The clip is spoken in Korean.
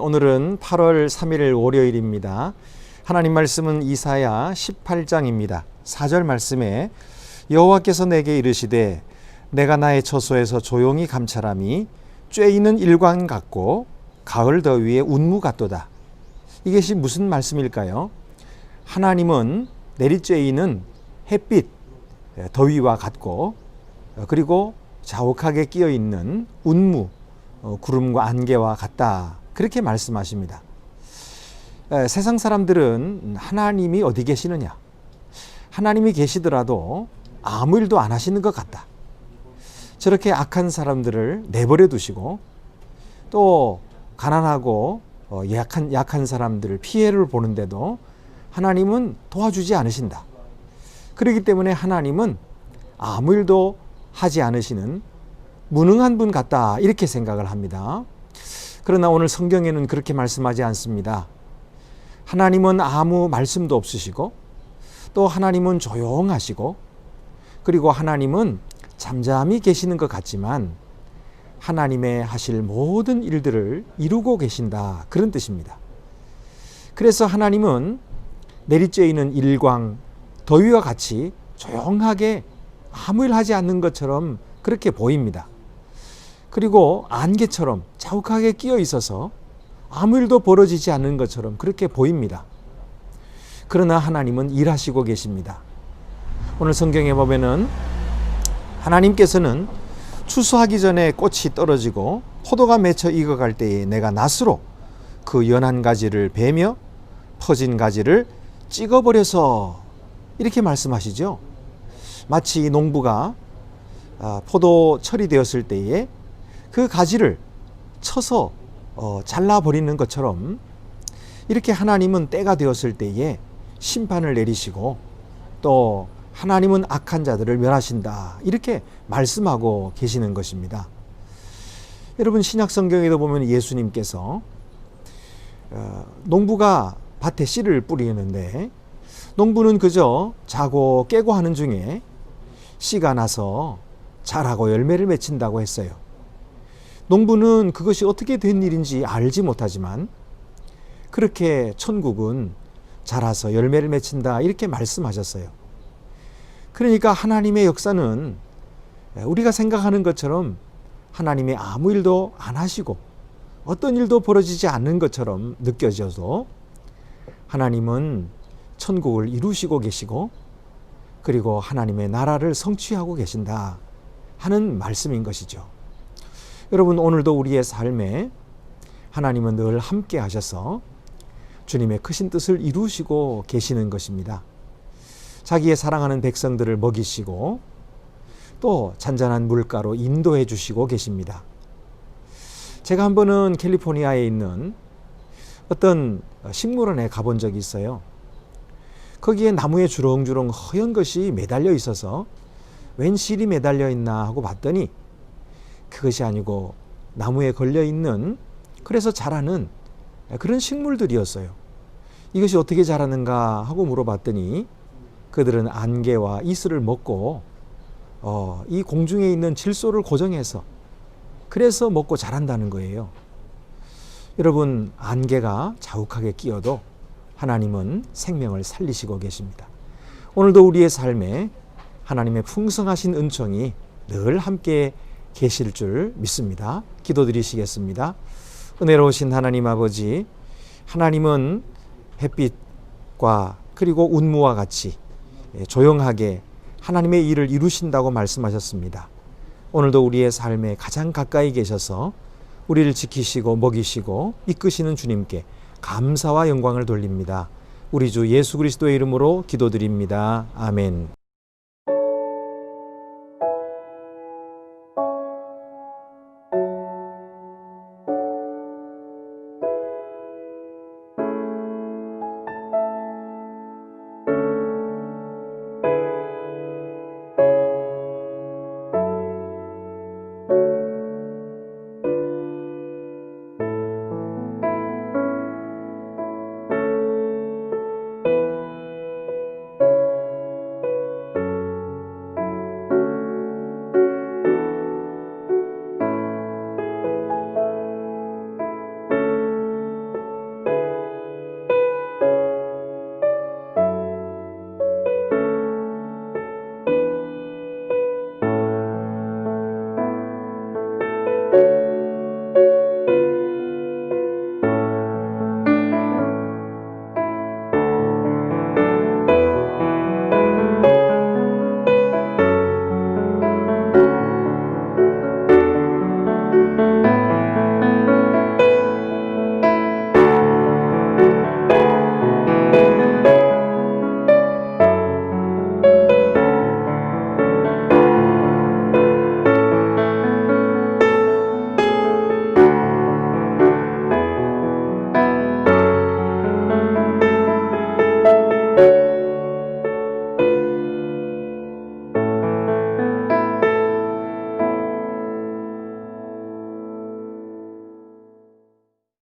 오늘은 8월 3일 월요일입니다. 하나님 말씀은 이사야 18장입니다. 4절 말씀에 여호와께서 내게 이르시되 내가 나의 처소에서 조용히 감찰함이 쬐이는 일광 같고 가을 더위에 운무 같도다. 이것이 무슨 말씀일까요? 하나님은 내리쬐이는 햇빛, 더위와 같고 그리고 자욱하게 끼어 있는 운무, 어, 구름과 안개와 같다. 그렇게 말씀하십니다. 에, 세상 사람들은 하나님이 어디 계시느냐? 하나님이 계시더라도 아무 일도 안 하시는 것 같다. 저렇게 악한 사람들을 내버려 두시고 또 가난하고 어, 약한, 약한 사람들을 피해를 보는데도 하나님은 도와주지 않으신다. 그렇기 때문에 하나님은 아무 일도 하지 않으시는 무능한 분 같다. 이렇게 생각을 합니다. 그러나 오늘 성경에는 그렇게 말씀하지 않습니다. 하나님은 아무 말씀도 없으시고 또 하나님은 조용하시고 그리고 하나님은 잠잠히 계시는 것 같지만 하나님의 하실 모든 일들을 이루고 계신다. 그런 뜻입니다. 그래서 하나님은 내리쬐이는 일광, 더위와 같이 조용하게 아무 일 하지 않는 것처럼 그렇게 보입니다. 그리고 안개처럼 자욱하게 끼어 있어서 아무 일도 벌어지지 않는 것처럼 그렇게 보입니다. 그러나 하나님은 일하시고 계십니다. 오늘 성경에 보면은 하나님께서는 추수하기 전에 꽃이 떨어지고 포도가 맺혀 익어갈 때에 내가 낫으로 그 연한 가지를 베며 퍼진 가지를 찍어버려서 이렇게 말씀하시죠. 마치 농부가 아, 포도 철이 되었을 때에 그 가지를 쳐서 어, 잘라버리는 것처럼 이렇게 하나님은 때가 되었을 때에 심판을 내리시고 또 하나님은 악한 자들을 멸하신다. 이렇게 말씀하고 계시는 것입니다. 여러분 신약 성경에도 보면 예수님께서 어, 농부가 밭에 씨를 뿌리는데 농부는 그저 자고 깨고 하는 중에 씨가 나서 자라고 열매를 맺힌다고 했어요. 농부는 그것이 어떻게 된 일인지 알지 못하지만 그렇게 천국은 자라서 열매를 맺힌다 이렇게 말씀하셨어요. 그러니까 하나님의 역사는 우리가 생각하는 것처럼 하나님의 아무 일도 안 하시고 어떤 일도 벌어지지 않는 것처럼 느껴져도 하나님은 천국을 이루시고 계시고 그리고 하나님의 나라를 성취하고 계신다 하는 말씀인 것이죠. 여러분 오늘도 우리의 삶에 하나님은 늘 함께 하셔서 주님의 크신 뜻을 이루시고 계시는 것입니다. 자기의 사랑하는 백성들을 먹이시고 또 잔잔한 물가로 인도해 주시고 계십니다. 제가 한 번은 캘리포니아에 있는 어떤 식물원에 가본 적이 있어요. 거기에 나무에 주렁주렁 허연 것이 매달려 있어서 웬 실이 매달려 있나 하고 봤더니 그것이 아니고 나무에 걸려 있는 그래서 자라는 그런 식물들이었어요. 이것이 어떻게 자라는가 하고 물어봤더니 그들은 안개와 이슬을 먹고 어, 이 공중에 있는 질소를 고정해서 그래서 먹고 자란다는 거예요. 여러분 안개가 자욱하게 끼어도 하나님은 생명을 살리시고 계십니다. 오늘도 우리의 삶에 하나님의 풍성하신 은총이 늘 함께 계실 줄 믿습니다. 기도드리시겠습니다. 은혜로우신 하나님 아버지, 하나님은 햇빛과 그리고 운무와 같이 조용하게 하나님의 일을 이루신다고 말씀하셨습니다. 오늘도 우리의 삶에 가장 가까이 계셔서 우리를 지키시고 먹이시고 이끄시는 주님께 감사와 영광을 돌립니다. 우리 주 예수 그리스도의 이름으로 기도드립니다. 아멘.